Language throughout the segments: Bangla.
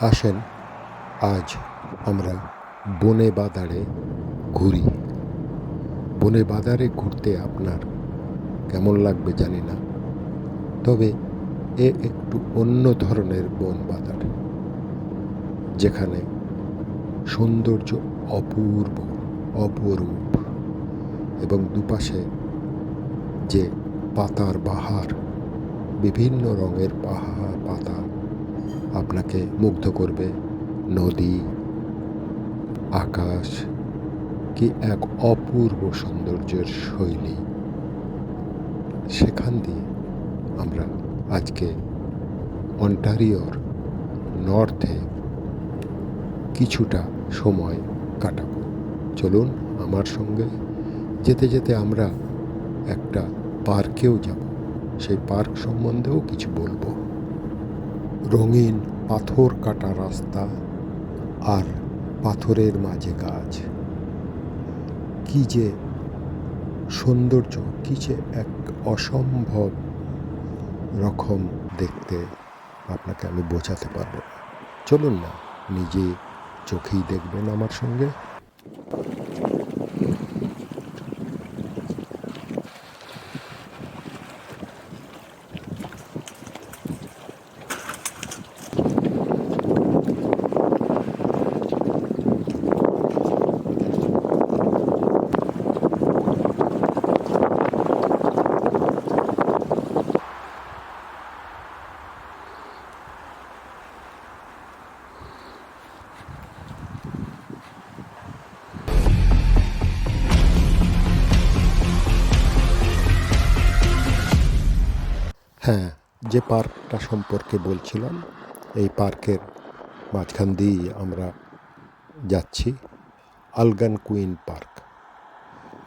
আসেন, আজ আমরা বনে বাদারে ঘুরি। বনে বাদারে ঘুরতে আপনার কেমন লাগবে জানি না। তবে এ একটু অন্য ধরনের বন বাদার যেখানে সৌন্দর্য অপূর্ব, অপরূপ এবং দুপাশে যে পাতার বাহার, বিভিন্ন রঙের পাহা পাতা আপনাকে মুগ্ধ করবে। নদী, আকাশ কি এক অপূর্ব সৌন্দর্যের শৈলী। সেখান দিয়ে আমরা আজকে অন্টারিওর নর্থে কিছুটা সময় কাটাবো। চলুন আমার সঙ্গে যেতে যেতে আমরা একটা পার্কেও যাব। সেই পার্ক সম্বন্ধেও কিছু বলব। রঙিন পাথর কাটা রাস্তা আর পাথরের মাঝে গাছ। কি যে সৌন্দর্য, কি যে এক অসম্ভব রকম দেখতে আপনাকে আমি বোঝাতে পারব না। চলুন না, নিজে চোখেই দেখবেন আমার সঙ্গে। হ্যাঁ যে পার্কটা সম্পর্কে বলছিলাম, এই পার্কের মাঝখান দিয়েই আমরা যাচ্ছি, Algonquin park.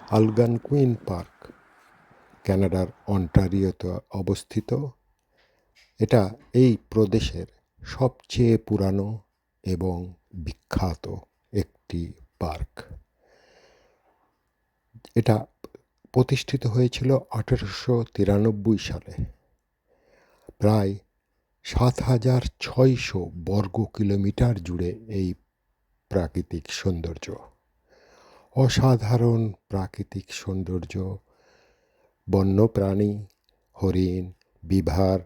Algonquin park কানাডার অন্টারিওতে অবস্থিত। এটা এই প্রদেশের সবচেয়ে পুরানো এবং বিখ্যাত একটি পার্ক। এটা প্রতিষ্ঠিত হয়েছিল আঠেরোশো তিরানব্বই সালে। প্রায় সাত হাজার ছয়শো বর্গ কিলোমিটার জুড়ে এই প্রাকৃতিক সৌন্দর্য। অসাধারণ প্রাকৃতিক সৌন্দর্য। বন্যপ্রাণী, হরিণ, বিভার,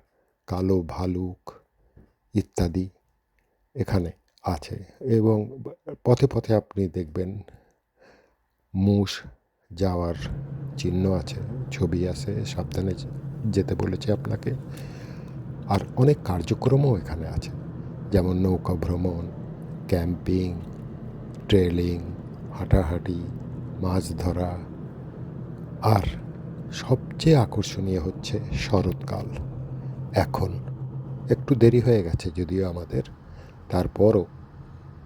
কালো ভালুক ইত্যাদি এখানে আছে এবং পথে পথে আপনি দেখবেন মুষ যাওয়ার চিহ্ন আছে, ছবি আছে, সাবধানে যেতে বলেছে আপনাকে। আর অনেক কার্যক্রমও এখানে আছে। যেমন নৌকা ভ্রমণ ক্যাম্পিং ট্রেলিং হাঁটাহাঁটি মাছ ধরা। আর সবচেয়ে আকর্ষণীয় হচ্ছে শরৎকাল। এখন একটু দেরি হয়ে গেছে যদিও আমাদের তারপরও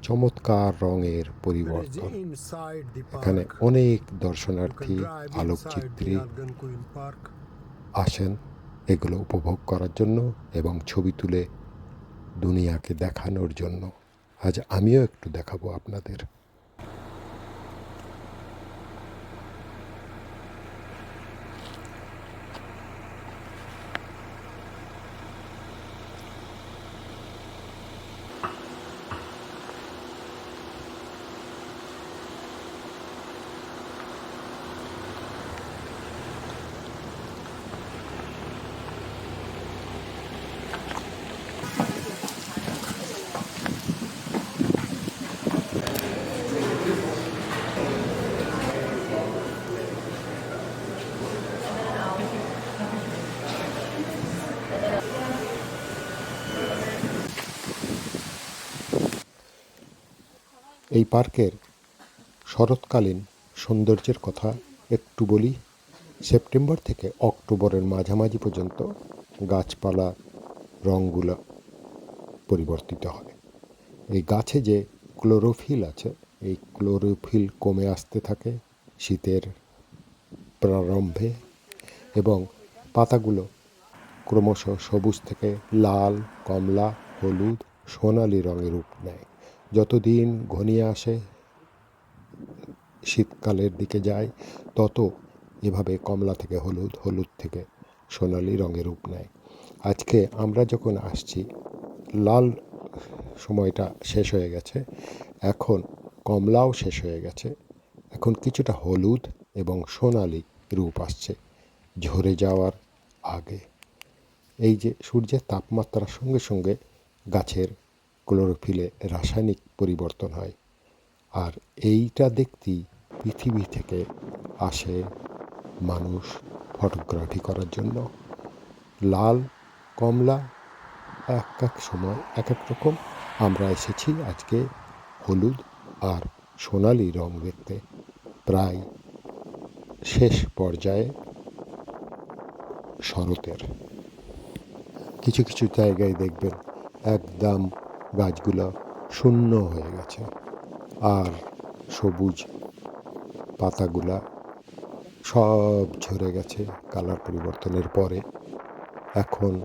চমৎকার রঙের পরিবর্তন। এখানে অনেক দর্শনার্থী আলোকচিত্রী আসেন। এগুলো উপভোগ করার জন্য এবং ছবি তুলে দুনিয়াকে দেখানোর জন্য। আজ আমিও একটু দেখাবো আপনাদের। এই পার্কের শরৎকালীন সৌন্দর্যের কথা একটু বলি। সেপ্টেম্বর থেকে অক্টোবরের মাঝামাঝি পর্যন্ত গাছপালা রঙগুলো পরিবর্তিত হয়। এই গাছে যে ক্লোরোফিল আছে, এই ক্লোরোফিল কমে আসতে থাকে শীতের প্রারম্ভে এবং পাতাগুলো ক্রমশ সবুজ থেকে লাল, কমলা, হলুদ, সোনালি রঙের রূপ নেয়। যতদিন ঘনিয়ে আসে, শীতকালের দিকে যায়, তত এভাবে কমলা থেকে হলুদ হলুদ থেকে সোনালি রঙের রূপ নেয়। আজকে আমরা যখন আসছি, লাল সময়টা শেষ হয়ে গেছে, এখন কমলাও শেষ হয়ে গেছে, এখন কিছুটা হলুদ এবং সোনালি রূপ আসছে, ঝরে যাওয়ার আগে। এই যে সূর্যের তাপমাত্রার সঙ্গে সঙ্গে গাছের ক্লোরোফিলে রাসায়নিক পরিবর্তন হয়। আর এইটা দেখতেই পৃথিবী থেকে আসে মানুষ ফটোগ্রাফি করার জন্য। লাল, কমলা, এক এক সময় এক এক রকম। আমরা এসেছি আজকে হলুদ আর সোনালি রং দেখতে। প্রায় শেষ পর্যায়ে শরতের। কিছু কিছু জায়গায় দেখবেন একদম গাছগুলো শূন্য হয়ে গেছে। আর সবুজ পাতাগুলা সব ঝরে গেছে কালার পরিবর্তনের পরে। এখন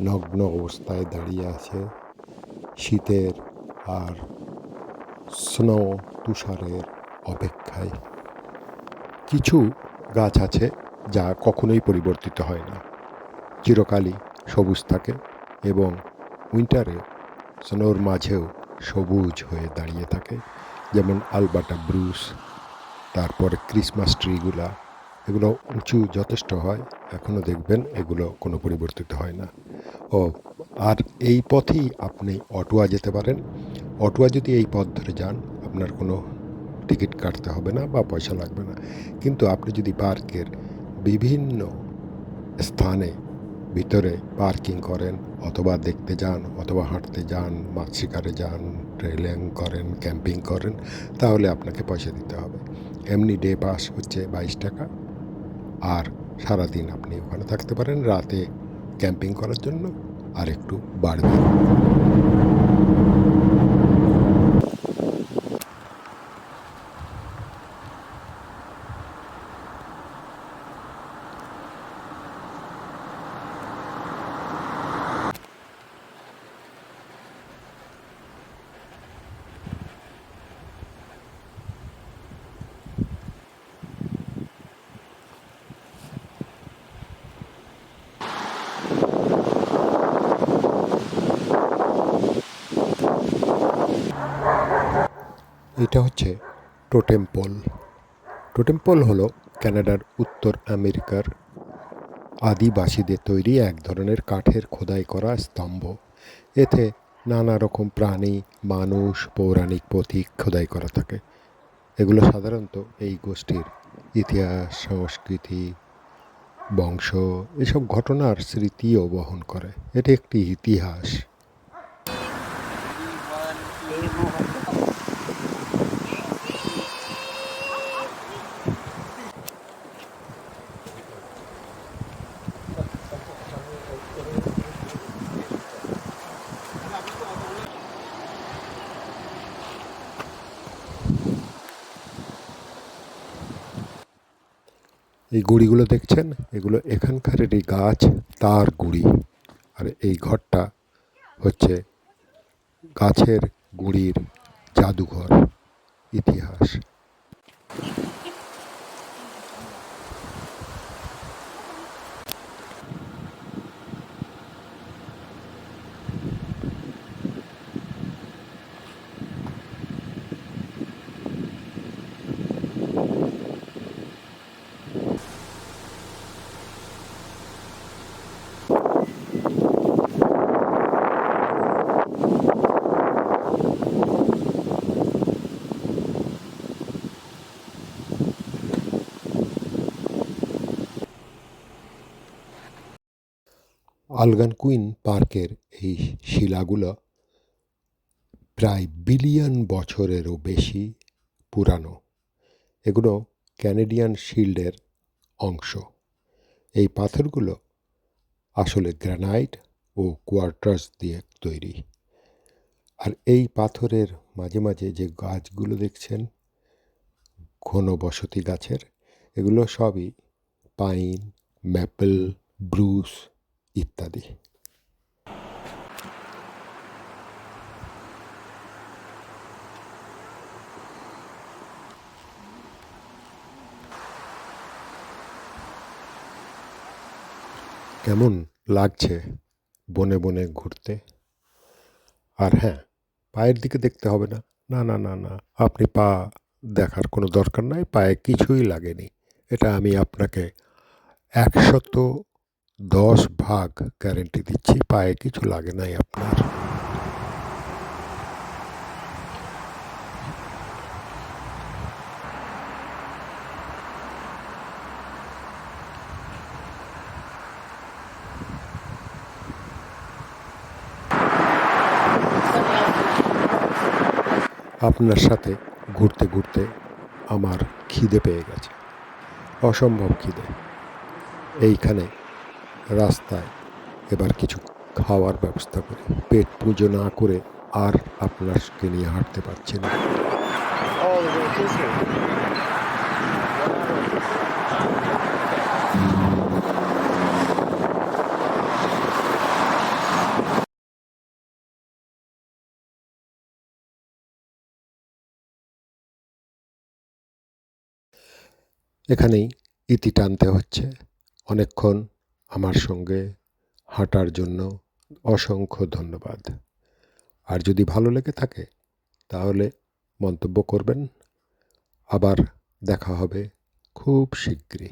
নগ্ন অবস্থায় দাঁড়িয়ে আছে শীতের আর স্নো তুষারের অপেক্ষায়। কিছু গাছ আছে যা কখনোই পরিবর্তিত হয় না। চিরকালই সবুজ থাকে এবং উইন্টারে স্নোর মাঝেও সবুজ হয়ে দাঁড়িয়ে থাকে। যেমন আলবাটা ব্রুস, তারপরে ক্রিসমাস ট্রিগুলা, এগুলো উঁচু যথেষ্ট হয় এখনও দেখবেন এগুলো কোনো পরিবর্তিত হয় না। ও, আর এই পথেই আপনি অটোয়া যেতে পারেন। অটোয়া যদি এই পথ ধরে যান, আপনার কোনো টিকিট কাটতে হবে না বা পয়সা লাগবে না। কিন্তু আপনি যদি পার্কের বিভিন্ন স্থানে ভিতরে পার্কিং করেন অথবা দেখতে যান অথবা হাঁটতে যান, মাছ শিকারে যান ট্রেলিং করেন, ক্যাম্পিং করেন, তাহলে আপনাকে পয়সা দিতে হবে। এমনি ডে পাস হচ্ছে বাইশ টাকা। আর সারাদিন আপনি ওখানে থাকতে পারেন, রাতে ক্যাম্পিং করার জন্য আর একটু বাড়বে। এটা হচ্ছে টোটেম পোল টোটেম পোল হলো কানাডার উত্তর আমেরিকার আদিবাসীদের তৈরি এক ধরনের কাঠের খোদাই করা স্তম্ভ। এতে নানা রকম প্রাণী, মানুষ, পৌরাণিক প্রতীক খোদাই করা থাকে। এগুলো সাধারণত এই গোষ্ঠীর ইতিহাস, সংস্কৃতি, বংশ, এসব ঘটনার স্মৃতিও বহন করে। এটি একটি ইতিহাস। এই গুড়িগুলো দেখছেন? এগুলো এখানকারেরই গাছ, তার গুড়ি। আর এই ঘরটা হচ্ছে গাছের গুড়ির জাদুঘর, ইতিহাস। আলগানকুইন পার্কের এই শিলাগুলো প্রায় বিলিয়ন বছরেরও বেশি পুরানো। এগুলো ক্যানেডিয়ান শিল্ডের অংশ। এই পাথরগুলো আসলে গ্রানাইট ও কোয়ার্টার্স দিয়ে তৈরি। আর এই পাথরের মাঝে মাঝে যে গাছগুলো দেখছেন, ঘন বসতি গাছের, এগুলো সবই পাইন, ম্যাপেল, ব্রুস ইত্যাদি কেমন লাগছে বনে বনে ঘুরতে? আর হ্যাঁ পায়ের দিকে দেখতে হবে না। না না না না, আপনি পা দেখার কোনো দরকার নাই, পায়ে কিছুই লাগেনি। এটা আমি আপনাকে একশত দশ ভাগ গ্যারেন্টি দিচ্ছি, পায়ে কিছু লাগে নাই আপনার। আপনার সাথে ঘুরতে ঘুরতে আমার খিদে পেয়ে গেছে। অসম্ভব খিদে। এইখানে রাস্তায় এবার কিছু খাওয়ার ব্যবস্থা করি পেট পুজো না করে আর আপনাকে নিয়ে হাঁটতে পারছি না. এখানেই ইতি টানতে হচ্ছে অনেকক্ষণ আমার সঙ্গে হাঁটার জন্য অসংখ্য ধন্যবাদ। আর যদি ভালো লেগে থাকে, তাহলে মন্তব্য করবেন। আবার দেখা হবে খুব শীঘ্রই।